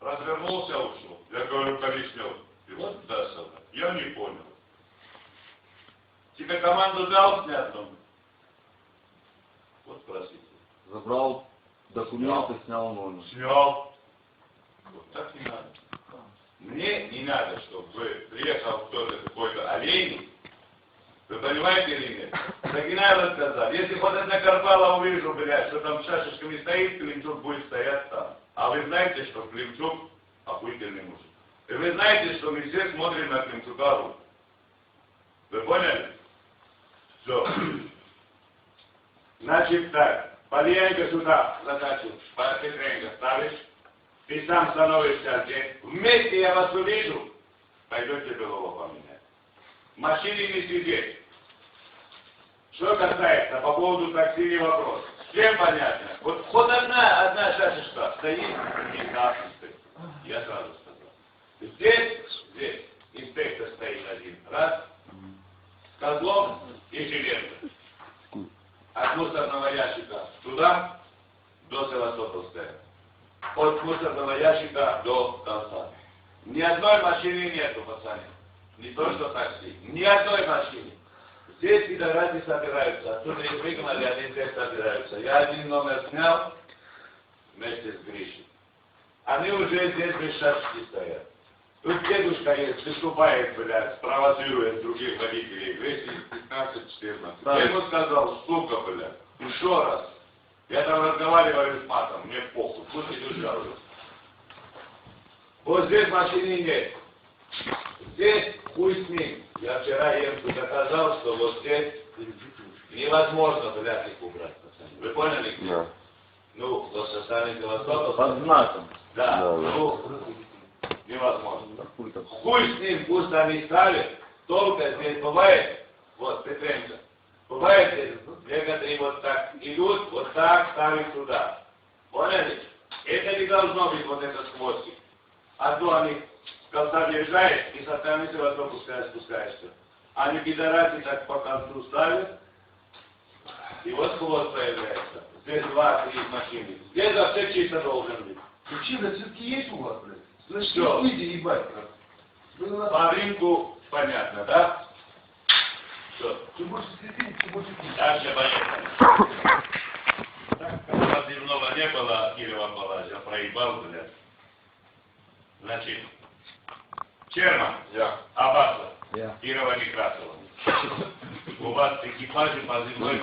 Развернулся, ушел. Я говорю, Коричнев, и вот да, солдат. Я не понял. Тебе команду дал снять дом? Вот спросите. Забрал документы, снял номер. Снял. Вот так не надо. Мне не надо, чтобы приехал кто-то какой-то олейник. Вы понимаете или нет? Загинай рассказал. Если хоть одна карпала увижу, блядь, что там шашечками стоит, Климчук будет стоять там. А вы знаете, что Климчук охуительный мужик. И вы знаете, что мы все смотрим на Климчука. Вы поняли? Все. Значит так, Полиенко сюда задачу, Петренко ставишь, ты сам становишься здесь. Вместе я вас увижу, пойдете белого поменять. Не сидеть. Что касается по поводу такси не вопрос. Всем понятно. Вот хоть одна, одна шашечка стоит, не красный стоит. Я сразу сказал. Здесь, здесь инспектор стоит один. Раз. С козлом и жилеткой от мусорного ящика туда, до Севастопольская. От мусорного ящика до конца. Ни одной машины нету, пацаны. Не то, что такси. Ни одной машины. Здесь пидорасы собираются. Оттуда их выгнали, они здесь собираются. Я один номер снял вместе с Гришей. Они уже здесь без шашки стоят. Тут дедушка есть, выступает, блядь, провоцирует других водителей. 215-14. Да. Я ему сказал, сука, блядь, еще раз. Я там разговариваю с матом, мне похуй, слушай, душа уже. Вот здесь машины нет. Здесь с ним. Я вчера Емку доказал, что вот здесь невозможно, блядь, их убрать. Вы поняли? Да. Ну, вот состав Севастополь. Под знаком. Да, Да, да. ну, невозможно. Да хуй там. Хуй с ним, пусть они ставят. Только здесь бывает, вот, Петренко, бывает здесь, некоторые вот так идут, вот так ставят сюда. Поняли? Это не должно быть вот этот хвостик. А то они с конца въезжаешь и со стороны Севастопольская спускаешься. Они пидорасы так по концу ставят, и вот хвост появляется. Здесь два-три машины. Здесь вообще чисто должен быть. Причина все-таки есть у вас, блядь? Значит, Всё. выйди, ебать. на- По рынку понятно, да? Все. Сидите, тем больше пить. Дальше поехали. Так, как позывного не было Кирилла Палача, проебал, блядь. Значит, Черман, Я. Абасов, Я. Кирова Некрасова. У вас экипажи позывной